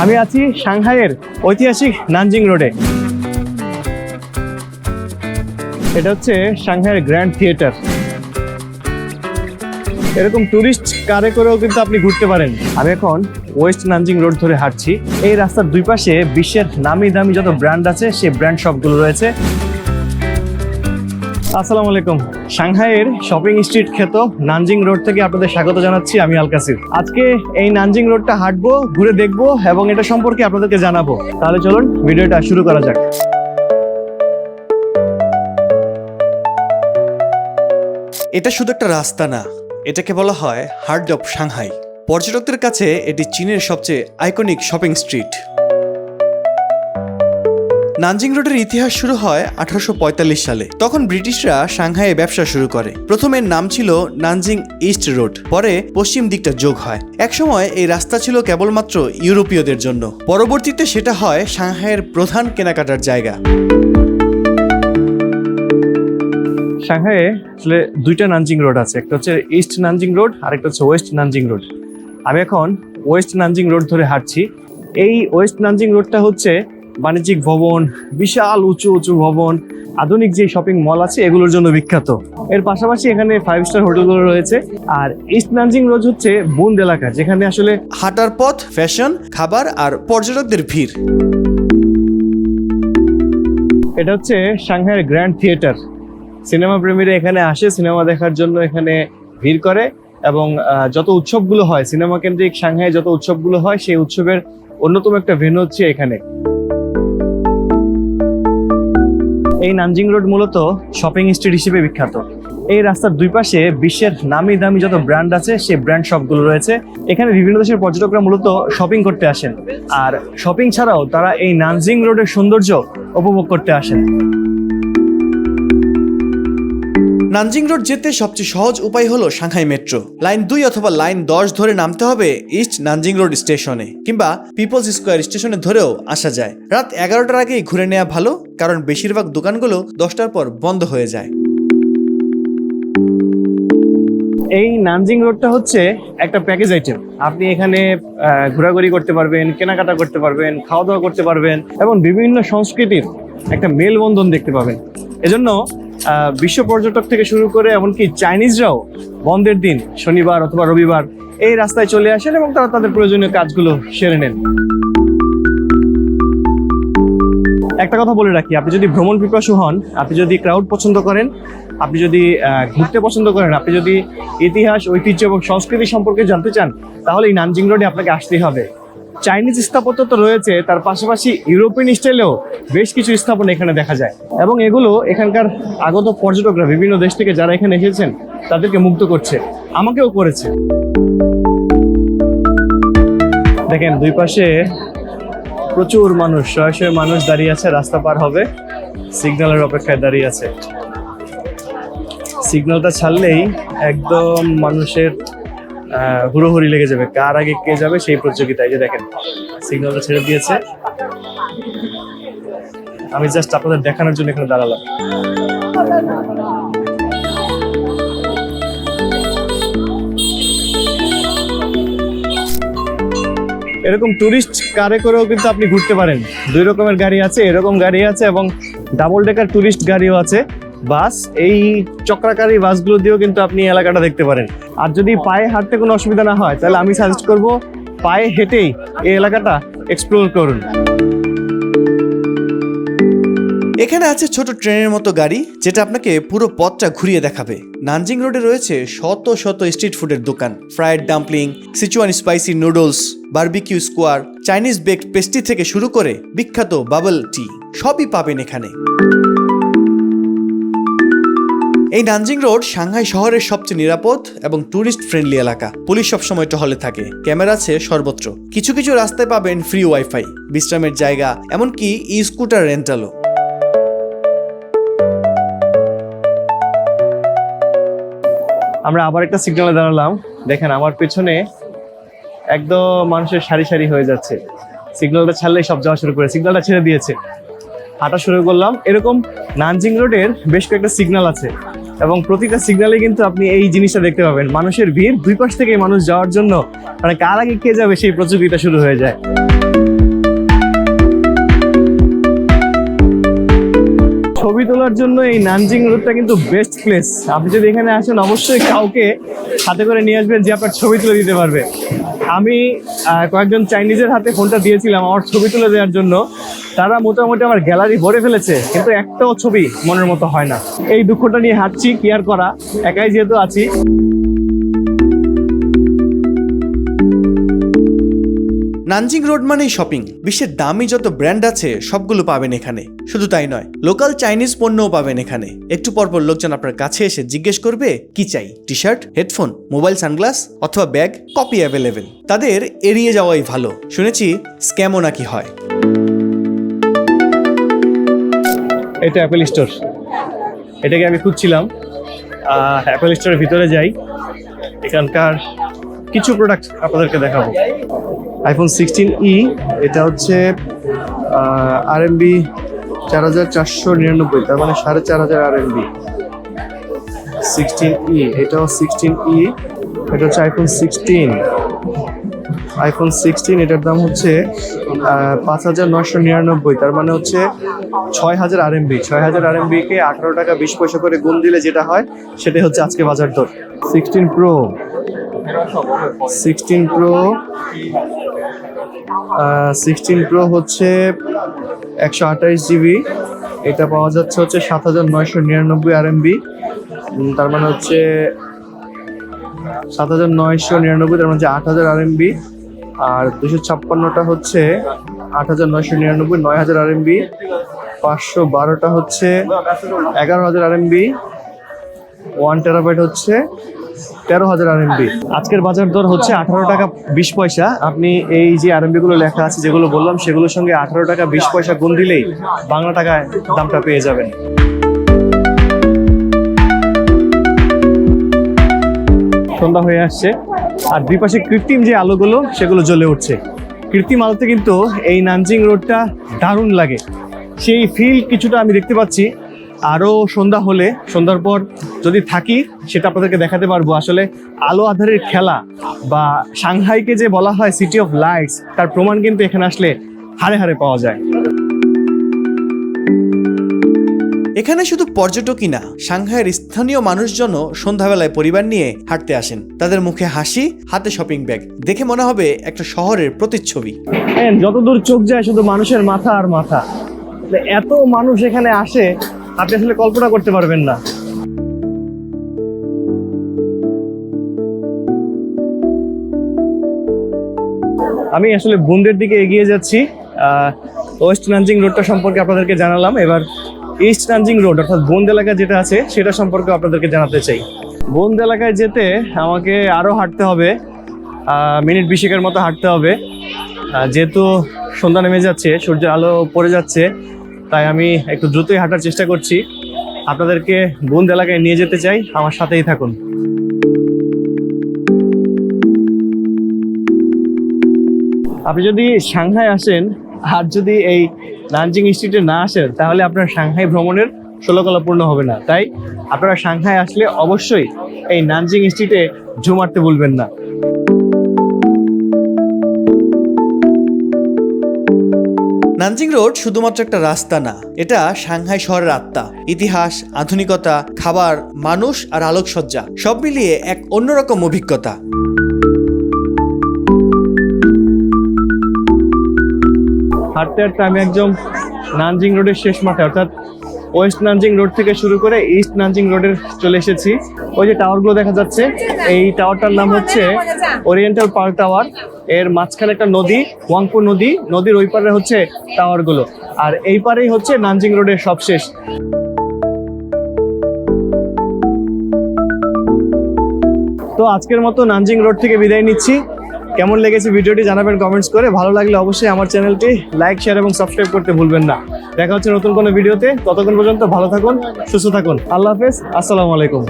আমি আছি সাংহাইয়ের ঐতিহাসিক নানজিং রোডে। এটা হচ্ছে সাংহাইয়ের গ্র্যান্ড থিয়েটার। এরকম টুরিস্ট কারে করেও কিন্তু আপনি ঘুরতে পারেন। আমি এখন ওয়েস্ট নানজিং রোড ধরে হাঁটছি। এই রাস্তার দুই পাশে বিশ্বের নামি দামি যত ব্র্যান্ড আছে, সেই ব্র্যান্ড সবগুলো রয়েছে। আসসালামু আলাইকুম। সাংহাইয়ের শপিং স্ট্রিট খ্যাত নানজিং রোড থেকে আপনাদের স্বাগত জানাচ্ছি আমি আলকাসির আজকে এই নানজিং রোডটা হাঁটবো, ঘুরে দেখব এবং এটা সম্পর্কে আপনাদেরকে জানাব। তাহলে চলুন ভিডিওটা শুরু করা যাক। এটা শুধু একটা রাস্তা না, এটাকে বলা হয় হার্ট অফ সাংহাই। পর্যটকদের কাছে এটি চীনের সবচেয়ে আইকনিক শপিং স্ট্রিট। নানজিং রোডের ইতিহাস শুরু হয় আঠারোশো পঁয়তাল্লিশ সালে। তখন ব্রিটিশরা সাংহাইয়ে ব্যবসা শুরু করে। প্রথমে নাম ছিল নানজিং ইস্ট রোড, পরে পশ্চিম দিকটা যোগ হয়। একসময় এই রাস্তা ছিল কেবলমাত্র ইউরোপীয়দের জন্য। পরবর্তীতে সেটা হয় সাংহাইয়ের প্রধান কেনাকাটার জায়গা। সাংহাইয়ে আসলে দুইটা নানজিং রোড আছে। একটা হচ্ছে ইস্ট নানজিং রোড আর একটা হচ্ছে ওয়েস্ট নানজিং রোড। আমি এখন ওয়েস্ট নানজিং রোড ধরে হাঁটছি। এই ওয়েস্ট নানজিং রোডটা হচ্ছে বাণিজ্যিক ভবন, বিশাল উঁচু উঁচু ভবন, আধুনিক যে শপিং মল আছে, এগুলোর জন্য বিখ্যাত। এর পাশাপাশি এখানে ফাইভ স্টার হোটেলগুলো রয়েছে। আর ইস্ট নানজিং রোজ হচ্ছে বুন্দ এলাকা, যেখানে আসলে হাঁটার পথ ফ্যাশন খাবার আর পর্যটকদের ভিড়। এটা হচ্ছে সাংহাইয়ের গ্র্যান্ড থিয়েটার সিনেমা প্রেমীরা এখানে আসে, সিনেমা দেখার জন্য এখানে ভিড় করে এবং যত উৎসবগুলো হয়, সিনেমা কেন্দ্রিক সাংহাইয়ে যত উৎসবগুলো হয়, সেই উৎসবের অন্যতম একটা ভেন্যু হচ্ছে এখানে। এই নানজিং রোড মূলত শপিং স্ট্রিট হিসেবে বিখ্যাত। এই রাস্তার দুই পাশে বিশ্বের নামি দামি যত ব্র্যান্ড আছে, সেই ব্র্যান্ড সবগুলো রয়েছে। এখানে বিভিন্ন দেশের পর্যটকরা মূলত শপিং করতে আসেন। আর শপিং ছাড়াও তারা এই নানজিং রোডের সৌন্দর্য উপভোগ করতে আসেন। নানজিং রোড যেতে সবচেয়ে সহজ উপায় হলো সাংহাই মেট্রো। লাইন দুই অথবা লাইন দশ ধরে নামতে হবে ইস্ট নানজিং রোড স্টেশনে, কিংবা পিপলস স্কোয়ার স্টেশনে ধরেও আসা যায়। রাত এগারোটার আগেই ঘুরে নেওয়া ভালো, কারণ বেশিরভাগ দোকানগুলো দশটার পর বন্ধ হয়ে যায়। এই নানজিং রোডটা হচ্ছে একটা প্যাকেজ আইটেম আপনি এখানে ঘোরাঘুরি করতে পারবেন, কেনাকাটা করতে পারবেন খাওয়া দাওয়া করতে পারবেন, এবং বিভিন্ন সংস্কৃতির একটা মেলবন্ধন দেখতে পাবেন। এজন্য বিশ্ব পর্যটক থেকে শুরু করে এমনকি চাইনিজরাও বন্ধের দিন, শনিবার অথবা রবিবার, এই রাস্তায় চলে আসেন এবং তারা তাদের প্রয়োজনীয় কাজগুলো সেরে নেন। একটা কথা বলে রাখি, আপনি যদি ভ্রমণ পিপাসু হন, আপনি যদি ক্রাউড পছন্দ করেন, আপনি যদি ঘুরতে পছন্দ করেন, আপনি যদি ইতিহাস, ঐতিহ্য এবং সংস্কৃতি সম্পর্কে জানতে চান, তাহলে এই নানজিং রোডে আপনাকে আসতেই হবে। চাইনিজ স্থাপত্য তো রয়েছে, তার পাশাপাশি ইউরোপিয়ান স্টাইলেও বেশ কিছু স্থাপনা এখানে দেখা যায়। এবং এগুলো এখানকার আগত পর্যটকরা, বিভিন্ন দেশ থেকে যারা এখানে এসেছেন, তাদেরকে মুগ্ধ করছে, আমাকেও করেছে। দেখেন, দুই পাশে প্রচুর মানুষ, শয়ে শয়ে মানুষ দাঁড়িয়ে আছে, রাস্তা পার হবে। সিগন্যালের অপেক্ষায় দাঁড়িয়ে আছে। সিগন্যালটা ছাড়লেই একদম মানুষের হুড়োহুড়ি লেগে যাবে। কার আগে কে যাবে সেই প্রতিযোগিতায়। যে দেখেন সিগন্যালটা ছেড়ে দিয়েছে। আমি জাস্ট আপনাদের দেখানোর জন্য এখানে দাঁড়ালাম। এরকম টুরিস্ট কারে করেও কিন্তু আপনি ঘুরতে পারেন। দুই রকমের গাড়ি আছে, এরকম গাড়ি আছে এবং ডাবল ডেকার টুরিস্ট গাড়িও আছে। বাস, এই চক্রাকারী বাসগুলো দিয়েও কিন্তু আপনি এলাকাটা দেখতে পারেন। আর যদি পায়ে হাঁটতে কোনো অসুবিধা না হয়, তাহলে আমি সাজেস্ট করব পায়ে হেঁটেই এই এলাকাটা এক্সপ্লোর করুন। এখানে আছে ছোট ট্রেনের মতো গাড়ি, যেটা আপনাকে পুরো পথটা ঘুরিয়ে দেখাবে। নানজিং রোডে রয়েছে শত শত স্ট্রিট ফুডের দোকান। Fried dumpling Sichuan spicy noodles barbecue square Chinese baked pastry থেকে শুরু করে বিখ্যাত বাবল টি সবই পাবেন এখানে। এই নানজিং রোড সাংহাই শহরের সবচেয়ে নিরাপদ এবং টুরিস্ট ফ্রেন্ডলি এলাকা। পুলিশ সবসময় টহলে থাকে। ক্যামেরা আছে সর্বত্র। কিছু কিছু রাস্তায় পাবেন ফ্রি ওয়াইফাই বিশ্রামের জায়গা, এমনকি ই স্কুটার রেন্টালও আমরা আবার একটা সিগন্যালে দাঁড়ালাম। দেখেন, আমার পেছনে একদম মানুষের সারি সারি হয়ে যাচ্ছে। সিগন্যালটা ছাড়লেই সব যাওয়া শুরু করে। সিগন্যালটা ছেড়ে দিয়েছে। হাঁটা শুরু করলাম। এরকম নানজিং রোডের বেশ কয়েকটা সিগন্যাল আছে। এবং প্রতিটা সিগনালে কিন্তু আপনি এই জিনিসটা দেখতে পাবেন। মানুষের ভিড় দুই পাশ থেকে মানুষ যাওয়ার জন্য মানে কার আগে কে যাবে সেই প্রতিযোগিতা শুরু হয়ে যায়। ছবি তোলার জন্য এই নানজিং রোডটা কিন্তু বেস্ট প্লেস আপনি যদি এখানে আসেন, অবশ্যই কাউকে হাতে করে নিয়ে আসবেন যে আপনার ছবি তুলে দিতে পারবে। আমি কয়েকজন চাইনিজের হাতে ফোনটা দিয়েছিলাম আমার ছবি তুলে দেওয়ার জন্য। তারা মোটামুটি আমার গ্যালারি ভরে ফেলেছে, কিন্তু একটাও ছবি মনের মতো হয় না। এই দুঃখটা নিয়ে হাঁটছি কি আর করা, একাই যেহেতু আছি। নানজিং রোড মানেই শপিং। বিশ্বের দামি যত ব্র্যান্ড আছে, সবগুলো পাবেন এখানে। শুধু তাই নয়, লোকাল চাইনিজ পণ্যও পাবেন এখানে। একটু পরপর লোকজন আপনার কাছে এসে জিজ্ঞেস করবে, কি চাই? T shirt headphone, mobile sunglass, অথবা ব্যাগ? Copy available. তাদের এড়িয়ে যাওয়াই ভালো। শুনেছি, স্ক্যামও নাকি হয়। এটা অ্যাপেল স্টোর এটাকে আমি খুঁজছিলাম। অ্যাপেল স্টোরের ভিতরে যাই। এখানকার কিছু প্রোডাক্ট আপনাদেরকে দেখাবো। আইফোন সিক্সটিন ই এটা হচ্ছে আর এমবি চার হাজার চারশো নিরানব্বই, তার মানে সাড়ে চার হাজার আর এমবি সিক্সটিন ই এটাও সিক্সটিন ই এটা হচ্ছে আইফোন সিক্সটিন আইফোন সিক্সটিন এটার দাম হচ্ছে পাঁচ হাজার নশো নিরানব্বই, তার মানে হচ্ছে ছয় হাজার আর এমবি ছয় হাজার আর এমবি কে আঠারো টাকা বিশ পয়সা করে গুণ দিলে যেটা হয়, সেটাই হচ্ছে আজকে বাজার দর। Sixteen pro sixteen pro sixteen pro হচ্ছে একশো আঠাইশ জিবি এটা পাওয়া যাচ্ছে হচ্ছে সাত হাজার নয়শো নিরানব্বই আর এমবি তার মানে হচ্ছে সাত হাজার নয়শো নিরানব্বই, তার মানে হচ্ছে আট হাজার আর এমবি আর দুশো ছাপ্পান্নটা হচ্ছে আট হাজার নয়শো নিরানব্বই, নয় হাজার আর এমবি পাঁচশো বারোটা হচ্ছে এগারো হাজার আর এমবি ওয়ান টেরাবাইট হচ্ছে তেরো হাজার আরএমবি আজকের বাজার দর হচ্ছে আঠারো টাকা বিশ পয়সা। আপনি এই যে আরএমবি গুলো লেখা আছে, যেগুলো বললাম, সেগুলোর সঙ্গে আঠারো টাকা বিশ পয়সা গুণ দিলেই বাংলা টাকায় দামটা পেয়ে যাবেন। সন্ধ্যা হয়ে আসছে। আর দুই পাশে কৃত্রিম যে আলোগুলো, সেগুলো জ্বলে উঠছে। কৃত্রিম আলোতে কিন্তু এই নানজিং রোডটা দারুণ লাগে। সেই ফিল কিছুটা আমি দেখতে পাচ্ছি। আরও সন্ধ্যা হলে সন্ধ্যার পর যদি থাকি সেটা আপনাদেরকে দেখাতে পারব। আসলে আলো আধারের খেলা বা সাংহাইকে যে বলা হয় সিটি অফ লাইটস তার প্রমাণ কিন্তু এখানে আসলে হারে হারে পাওয়া যায়। এখানে শুধু পর্যটকই না সাংহাইয়ের স্থানীয় মানুষজনও সন্ধ্যাবেলায় পরিবার নিয়ে হাঁটতে আসেন। তাদের মুখে হাসি হাতে শপিং ব্যাগ দেখে মনে হবে একটা শহরের প্রতিচ্ছবি। যতদূর চোখ যায় শুধু মানুষের মাথা আর মাথা। এত মানুষ এখানে আসে আপনি আসলে কল্পনা করতে পারবেন না। আমি আসলে বোনদের দিকে এগিয়ে যাচ্ছি। ওয়েস্ট নানজিং রোডটা সম্পর্কে আপনাদেরকে জানালাম। এবার ইস্ট নানজিং রোড, অর্থাৎ বন্দ এলাকা যেটা আছে, সেটা সম্পর্কে আপনাদেরকে জানাতে চাই। বন্দ এলাকায় যেতে আমাকে আরও হাঁটতে হবে। মিনিট বিশেকের মতো হাঁটতে হবে। যেহেতু সন্ধ্যা নেমে যাচ্ছে, সূর্যের আলো পড়ে যাচ্ছে তাই আমি একটু দ্রুতই হাঁটার চেষ্টা করছি। আপনাদেরকে বন্দ এলাকায় নিয়ে যেতে চাই, আমার সাথেই থাকুন। আপনি যদি সাংহাই আসেন আর যদি এই নানজিং ইনস্টিটিউটে না আসেন, তাহলে আপনার সাংহাই ভ্রমণের ষোলকলা পূর্ণ হবে না। তাই আপনারা সাংহাই আসলে অবশ্যই এই নানজিং ইনস্টিটিউটে ঝুমারতে ভুলবেন না। নানজিং রোড শুধুমাত্র একটা রাস্তা না, এটা সাংহাই শহরের আত্মা। ইতিহাস, আধুনিকতা, খাবার, মানুষ আর আলোকসজ্জা, সব মিলিয়ে এক অন্যরকম অভিজ্ঞতা। হাঁটতে হাঁটতে আমি একদম নানজিং রোডের শেষ মাঠে, অর্থাৎ ওয়েস্ট নানজিং রোড থেকে শুরু করে ইস্ট নানজিং রোডের চলে এসেছি। ওই যে টাওয়ারগুলো দেখা যাচ্ছে, এই টাওয়ারটার নাম হচ্ছে ওরিয়েন্টাল পার্ক টাওয়ার এর মাঝখানে একটা নদী ওয়াংপু নদী, নদীর ওই পারে হচ্ছে টাওয়ারগুলো। আর এই পারেই হচ্ছে নানজিং রোডের সবশেষ। তো আজকের মতো নানজিং রোড থেকে বিদায় নিচ্ছি। কেমন লেগেছে ভিডিওটি জানাবেন কমেন্টস করে। ভালো লাগলে অবশ্যই আমার চ্যানেলটি লাইক শেয়ার এবং সাবস্ক্রাইব করতে ভুলবেন না। দেখা হচ্ছে নতুন কোনো ভিডিওতে। ততক্ষণ পর্যন্ত ভালো থাকুন, সুস্থ থাকুন। আল্লাহ হাফেজ, আসসালামু আলাইকুম।